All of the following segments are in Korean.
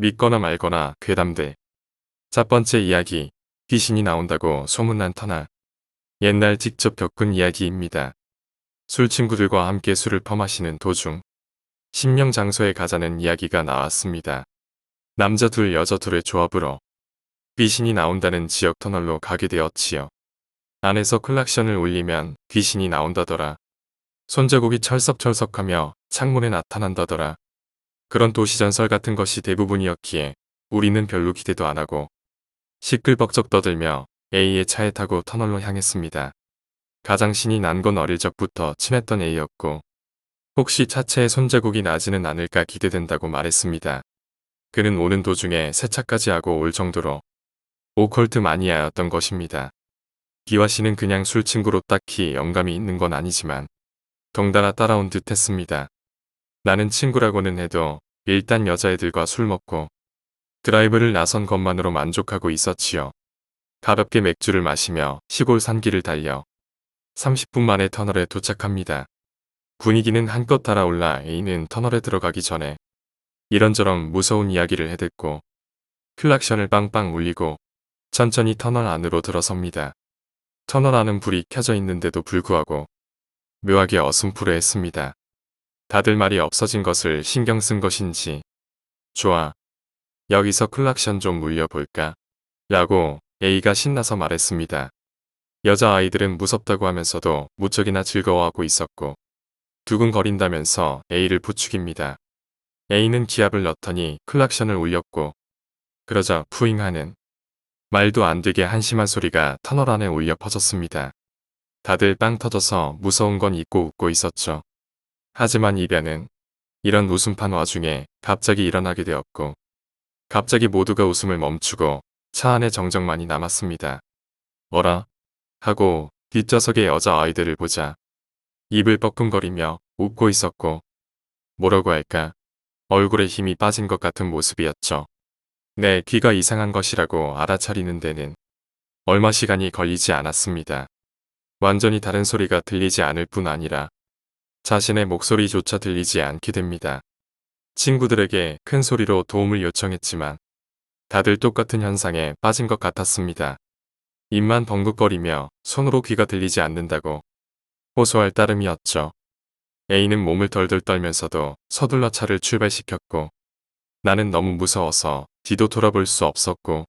믿거나 말거나 괴담들. 첫 번째 이야기. 귀신이 나온다고 소문난 터널. 옛날 직접 겪은 이야기입니다. 술 친구들과 함께 술을 퍼마시는 도중 신명 장소에 가자는 이야기가 나왔습니다. 남자 둘 여자 둘의 조합으로 귀신이 나온다는 지역 터널로 가게 되었지요. 안에서 클락션을 울리면 귀신이 나온다더라. 손자국이 철썩철썩하며 창문에 나타난다더라. 그런 도시전설 같은 것이 대부분이었기에 우리는 별로 기대도 안 하고 시끌벅적 떠들며 A의 차에 타고 터널로 향했습니다. 가장 신이 난 건 어릴 적부터 친했던 A였고 혹시 차체에 손자국이 나지는 않을까 기대된다고 말했습니다. 그는 오는 도중에 세차까지 하고 올 정도로 오컬트 마니아였던 것입니다. 기화 씨는 그냥 술 친구로 딱히 영감이 있는 건 아니지만 덩달아 따라온 듯 했습니다. 나는 친구라고는 해도 일단 여자애들과 술 먹고 드라이브를 나선 것만으로 만족하고 있었지요. 가볍게 맥주를 마시며 시골 산길을 달려 30분 만에 터널에 도착합니다. 분위기는 한껏 달아올라 A는 터널에 들어가기 전에 이런저런 무서운 이야기를 해댔고 클락션을 빵빵 울리고 천천히 터널 안으로 들어섭니다. 터널 안은 불이 켜져 있는데도 불구하고 묘하게 어슴푸레했습니다. 다들 말이 없어진 것을 신경 쓴 것인지 좋아 여기서 클락션 좀 울려볼까? 라고 A가 신나서 말했습니다. 여자아이들은 무섭다고 하면서도 무척이나 즐거워하고 있었고 두근거린다면서 A를 부축입니다. A는 기압을 넣더니 클락션을 울렸고 그러자 푸잉하는 말도 안 되게 한심한 소리가 터널 안에 울려 퍼졌습니다. 다들 빵 터져서 무서운 건 잊고 웃고 있었죠. 하지만 이변은 이런 웃음판 와중에 갑자기 일어나게 되었고 갑자기 모두가 웃음을 멈추고 차 안에 정적만이 남았습니다. 어라? 하고 뒷좌석의 여자아이들을 보자 입을 뻐끔거리며 웃고 있었고 뭐라고 할까 얼굴에 힘이 빠진 것 같은 모습이었죠. 내 귀가 이상한 것이라고 알아차리는 데는 얼마 시간이 걸리지 않았습니다. 완전히 다른 소리가 들리지 않을 뿐 아니라 자신의 목소리조차 들리지 않게 됩니다. 친구들에게 큰 소리로 도움을 요청했지만 다들 똑같은 현상에 빠진 것 같았습니다. 입만 벙긋거리며 손으로 귀가 들리지 않는다고 호소할 따름이었죠. A는 몸을 덜덜 떨면서도 서둘러 차를 출발시켰고 나는 너무 무서워서 뒤도 돌아볼 수 없었고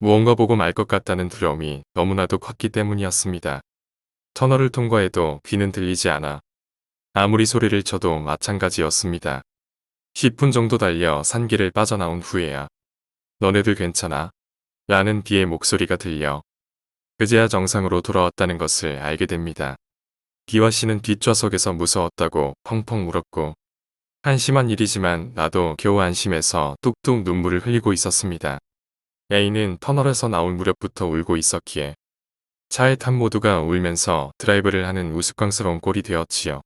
무언가 보고 말 것 같다는 두려움이 너무나도 컸기 때문이었습니다. 터널을 통과해도 귀는 들리지 않아 아무리 소리를 쳐도 마찬가지였습니다. 10분 정도 달려 산길을 빠져나온 후에야 너네들 괜찮아? 라는 비의 목소리가 들려 그제야 정상으로 돌아왔다는 것을 알게 됩니다. 기화 씨는 뒷좌석에서 무서웠다고 펑펑 울었고 한심한 일이지만 나도 겨우 안심해서 뚝뚝 눈물을 흘리고 있었습니다. A는 터널에서 나올 무렵부터 울고 있었기에 차에 탄 모두가 울면서 드라이브를 하는 우스꽝스러운 꼴이 되었지요.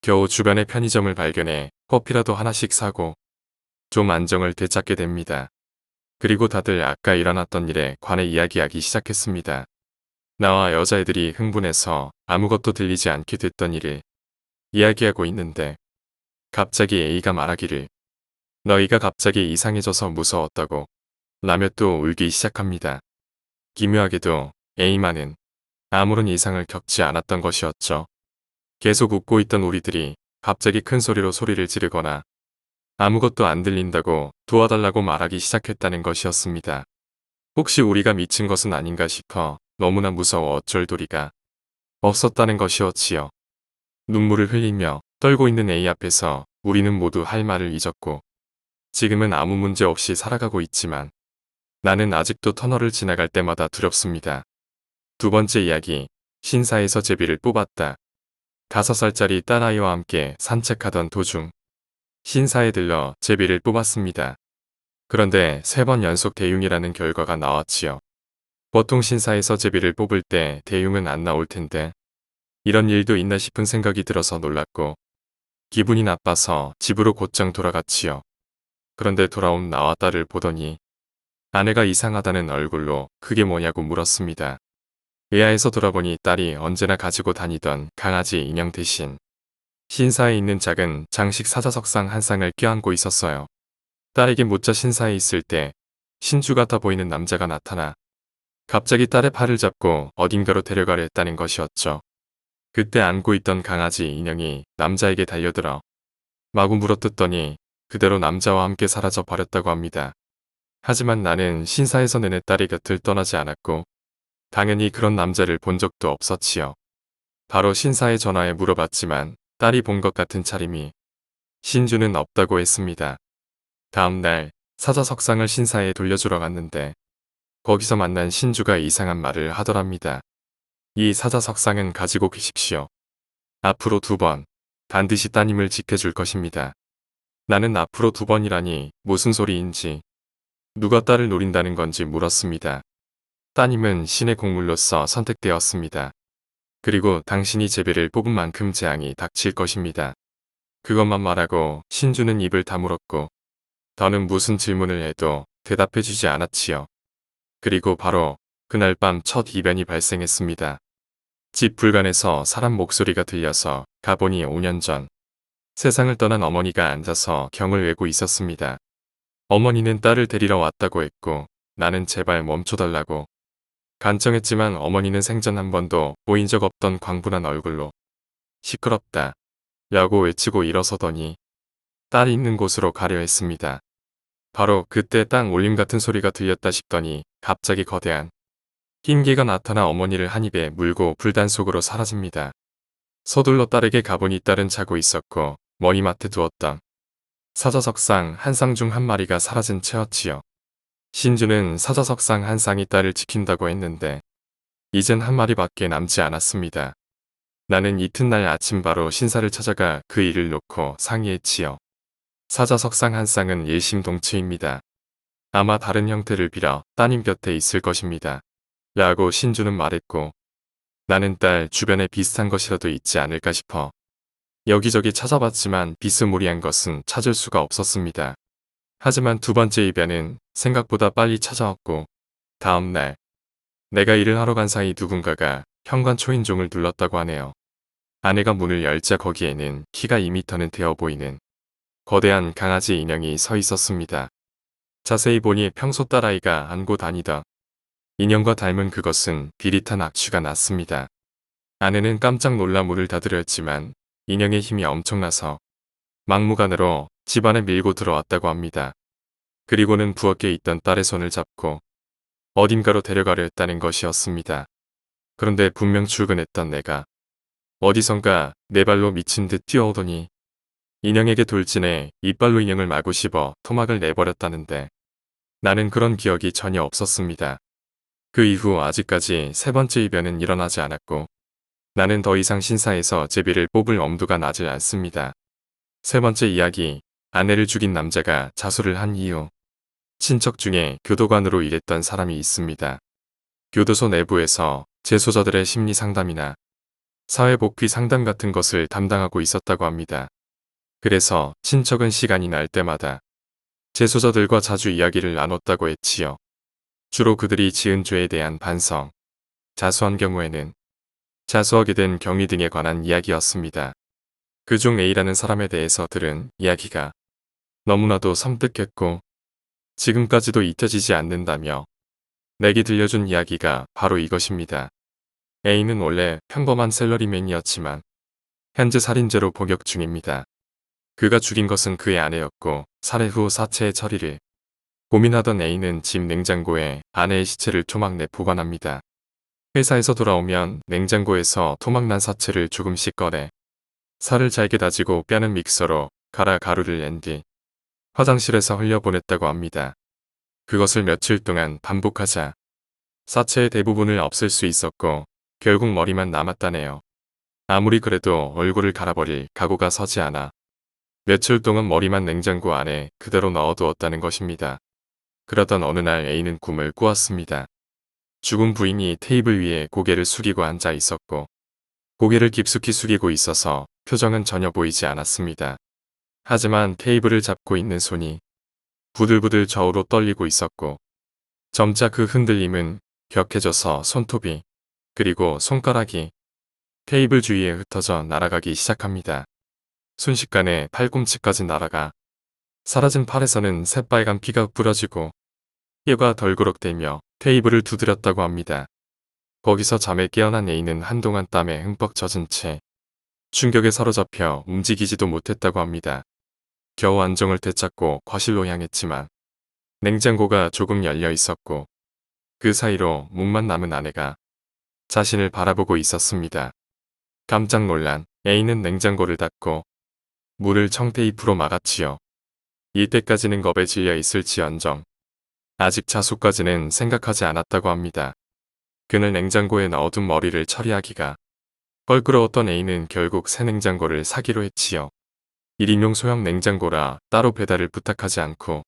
겨우 주변의 편의점을 발견해 커피라도 하나씩 사고 좀 안정을 되찾게 됩니다. 그리고 다들 아까 일어났던 일에 관해 이야기하기 시작했습니다. 나와 여자애들이 흥분해서 아무것도 들리지 않게 됐던 일을 이야기하고 있는데 갑자기 A가 말하기를 너희가 갑자기 이상해져서 무서웠다고 라며 또 울기 시작합니다. 기묘하게도 A만은 아무런 이상을 겪지 않았던 것이었죠. 계속 웃고 있던 우리들이 갑자기 큰 소리로 소리를 지르거나 아무것도 안 들린다고 도와달라고 말하기 시작했다는 것이었습니다. 혹시 우리가 미친 것은 아닌가 싶어 너무나 무서워 어쩔 도리가 없었다는 것이었지요. 눈물을 흘리며 떨고 있는 A 앞에서 우리는 모두 할 말을 잊었고 지금은 아무 문제 없이 살아가고 있지만 나는 아직도 터널을 지나갈 때마다 두렵습니다. 두 번째 이야기 신사에서 제비를 뽑았다. 다섯 살짜리 딸아이와 함께 산책하던 도중 신사에 들러 제비를 뽑았습니다. 그런데 세 번 연속 대흉이라는 결과가 나왔지요. 보통 신사에서 제비를 뽑을 때 대흉은 안 나올 텐데 이런 일도 있나 싶은 생각이 들어서 놀랐고 기분이 나빠서 집으로 곧장 돌아갔지요. 그런데 돌아온 나와 딸을 보더니 아내가 이상하다는 얼굴로 그게 뭐냐고 물었습니다. 의아해서 돌아보니 딸이 언제나 가지고 다니던 강아지 인형 대신 신사에 있는 작은 장식 사자석상 한 쌍을 껴안고 있었어요. 딸에게 못자 신사에 있을 때 신주 같아 보이는 남자가 나타나 갑자기 딸의 팔을 잡고 어딘가로 데려가려 했다는 것이었죠. 그때 안고 있던 강아지 인형이 남자에게 달려들어 마구 물어뜯더니 그대로 남자와 함께 사라져 버렸다고 합니다. 하지만 나는 신사에서 내내 딸의 곁을 떠나지 않았고 당연히 그런 남자를 본 적도 없었지요. 바로 신사에 전화해 물어봤지만 딸이 본 것 같은 차림이 신주는 없다고 했습니다. 다음 날 사자석상을 신사에 돌려주러 갔는데 거기서 만난 신주가 이상한 말을 하더랍니다. 이 사자석상은 가지고 계십시오. 앞으로 두 번 반드시 따님을 지켜줄 것입니다. 나는 앞으로 두 번이라니 무슨 소리인지 누가 딸을 노린다는 건지 물었습니다. 따님은 신의 곡물로서 선택되었습니다. 그리고 당신이 제비를 뽑은 만큼 재앙이 닥칠 것입니다. 그것만 말하고 신주는 입을 다물었고 더는 무슨 질문을 해도 대답해주지 않았지요. 그리고 바로 그날 밤 첫 이변이 발생했습니다. 집 불간에서 사람 목소리가 들려서 가보니 5년 전 세상을 떠난 어머니가 앉아서 경을 외고 있었습니다. 어머니는 딸을 데리러 왔다고 했고 나는 제발 멈춰달라고 간청했지만 어머니는 생전 한 번도 보인 적 없던 광분한 얼굴로 시끄럽다 라고 외치고 일어서더니 딸이 있는 곳으로 가려 했습니다. 바로 그때 땅 올림 같은 소리가 들렸다 싶더니 갑자기 거대한 흰개가 나타나 어머니를 한 입에 물고 불단 속으로 사라집니다. 서둘러 딸에게 가보니 딸은 자고 있었고 머리맡에 두었던 사자석상 한 쌍 중 한 마리가 사라진 채였지요. 신주는 사자석상 한 쌍이 딸을 지킨다고 했는데 이젠 한 마리밖에 남지 않았습니다. 나는 이튿날 아침 바로 신사를 찾아가 그 일을 놓고 상의했지요. 사자석상 한 쌍은 일심동체입니다. 아마 다른 형태를 빌어 따님 곁에 있을 것입니다. 라고 신주는 말했고 나는 딸 주변에 비슷한 것이라도 있지 않을까 싶어 여기저기 찾아봤지만 비스무리한 것은 찾을 수가 없었습니다. 하지만 두 번째 입에는 생각보다 빨리 찾아왔고 다음 날 내가 일을 하러 간 사이 누군가가 현관 초인종을 눌렀다고 하네요. 아내가 문을 열자 거기에는 키가 2미터는 되어 보이는 거대한 강아지 인형이 서 있었습니다. 자세히 보니 평소 딸아이가 안고 다니던 인형과 닮은 그것은 비릿한 악취가 났습니다. 아내는 깜짝 놀라 문을 닫으려 했지만 인형의 힘이 엄청나서 막무가내로 집안에 밀고 들어왔다고 합니다. 그리고는 부엌에 있던 딸의 손을 잡고 어딘가로 데려가려 했다는 것이었습니다. 그런데 분명 출근했던 내가 어디선가 내 발로 미친 듯 뛰어오더니 인형에게 돌진해 이빨로 인형을 마구 씹어 토막을 내버렸다는데 나는 그런 기억이 전혀 없었습니다. 그 이후 아직까지 세 번째 이변은 일어나지 않았고 나는 더 이상 신사에서 제비를 뽑을 엄두가 나질 않습니다. 세 번째 이야기 아내를 죽인 남자가 자수를 한 이유 친척 중에 교도관으로 일했던 사람이 있습니다. 교도소 내부에서 재소자들의 심리 상담이나 사회복귀 상담 같은 것을 담당하고 있었다고 합니다. 그래서 친척은 시간이 날 때마다 재소자들과 자주 이야기를 나눴다고 했지요. 주로 그들이 지은 죄에 대한 반성, 자수한 경우에는 자수하게 된 경위 등에 관한 이야기였습니다. 그중 A라는 사람에 대해서 들은 이야기가 너무나도 섬뜩했고 지금까지도 잊혀지지 않는다며 내게 들려준 이야기가 바로 이것입니다. A는 원래 평범한 셀러리맨이었지만 현재 살인죄로 복역 중입니다. 그가 죽인 것은 그의 아내였고 살해 후 사체의 처리를 고민하던 A는 집 냉장고에 아내의 시체를 토막내 보관합니다. 회사에서 돌아오면 냉장고에서 토막난 사체를 조금씩 꺼내 살을 잘게 다지고 뼈는 믹서로 갈아 가루를 낸 뒤 화장실에서 흘려보냈다고 합니다. 그것을 며칠 동안 반복하자 사체의 대부분을 없앨 수 있었고 결국 머리만 남았다네요. 아무리 그래도 얼굴을 갈아버릴 각오가 서지 않아 며칠 동안 머리만 냉장고 안에 그대로 넣어두었다는 것입니다. 그러던 어느 날 A는 꿈을 꾸었습니다. 죽은 부인이 테이블 위에 고개를 숙이고 앉아 있었고 고개를 깊숙이 숙이고 있어서 표정은 전혀 보이지 않았습니다. 하지만 테이블을 잡고 있는 손이 부들부들 저으로 떨리고 있었고 점차 그 흔들림은 격해져서 손톱이 그리고 손가락이 테이블 주위에 흩어져 날아가기 시작합니다. 순식간에 팔꿈치까지 날아가 사라진 팔에서는 새빨간 피가 뿌려지고 뼈가 덜그럭대며 테이블을 두드렸다고 합니다. 거기서 잠에 깨어난 A는 한동안 땀에 흠뻑 젖은 채 충격에 사로잡혀 움직이지도 못했다고 합니다. 겨우 안정을 되찾고 거실로 향했지만 냉장고가 조금 열려 있었고 그 사이로 목만 남은 아내가 자신을 바라보고 있었습니다. 깜짝 놀란 A는 냉장고를 닫고 물을 청테이프로 막았지요. 이때까지는 겁에 질려 있을지언정 아직 자수까지는 생각하지 않았다고 합니다. 그늘 냉장고에 넣어둔 머리를 처리하기가 껄끄러웠던 A는 결국 새 냉장고를 사기로 했지요. 1인용 소형 냉장고라 따로 배달을 부탁하지 않고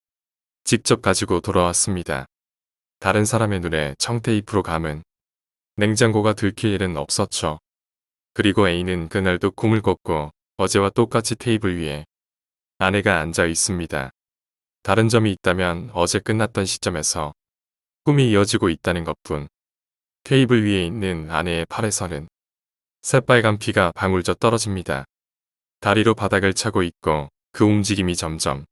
직접 가지고 돌아왔습니다. 다른 사람의 눈에 청테이프로 감은 냉장고가 들킬 일은 없었죠. 그리고 A는 그날도 꿈을 꿨고 어제와 똑같이 테이블 위에 아내가 앉아 있습니다. 다른 점이 있다면 어제 끝났던 시점에서 꿈이 이어지고 있다는 것뿐. 테이블 위에 있는 아내의 팔에서는 새빨간 피가 방울져 떨어집니다. 다리로 바닥을 차고 있고 그 움직임이 점점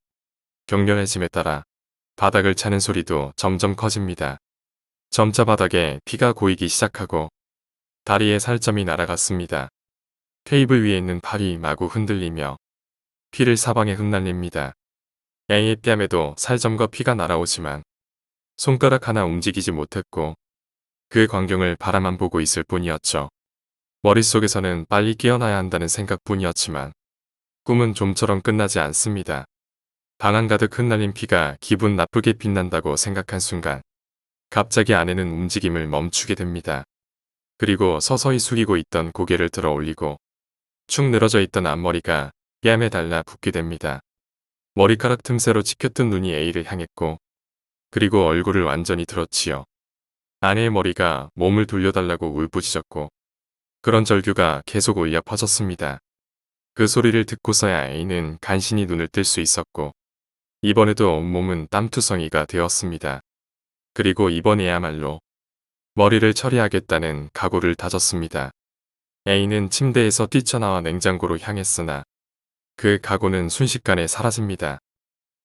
격렬해짐에 따라 바닥을 차는 소리도 점점 커집니다. 점차 바닥에 피가 고이기 시작하고 다리에 살점이 날아갔습니다. 테이블 위에 있는 팔이 마구 흔들리며 피를 사방에 흩날립니다. A의 뺨에도 살점과 피가 날아오지만 손가락 하나 움직이지 못했고 그 광경을 바라만 보고 있을 뿐이었죠. 머릿속에서는 빨리 깨어나야 한다는 생각뿐이었지만 꿈은 좀처럼 끝나지 않습니다. 방안 가득 흩날린 피가 기분 나쁘게 빛난다고 생각한 순간 갑자기 아내는 움직임을 멈추게 됩니다. 그리고 서서히 숙이고 있던 고개를 들어 올리고 축 늘어져 있던 앞머리가 뺨에 달라 붓게 됩니다. 머리카락 틈새로 치켰던 눈이 A를 향했고 그리고 얼굴을 완전히 들었지요. 아내의 머리가 몸을 돌려달라고 울부짖었고 그런 절규가 계속 울려 퍼졌습니다. 그 소리를 듣고서야 A는 간신히 눈을 뜰 수 있었고 이번에도 온몸은 땀투성이가 되었습니다. 그리고 이번에야말로 머리를 처리하겠다는 각오를 다졌습니다. A는 침대에서 뛰쳐나와 냉장고로 향했으나 그 각오는 순식간에 사라집니다.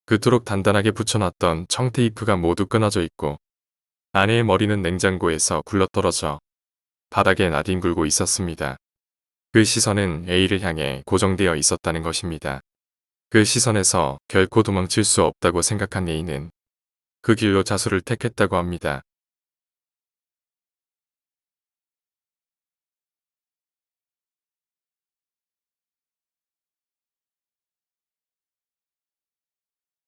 그토록 단단하게 붙여놨던 청테이프가 모두 끊어져 있고 아내의 머리는 냉장고에서 굴러떨어져 바닥에 나뒹굴고 있었습니다. 그 시선은 A를 향해 고정되어 있었다는 것입니다. 그 시선에서 결코 도망칠 수 없다고 생각한 A는 그 길로 자수를 택했다고 합니다.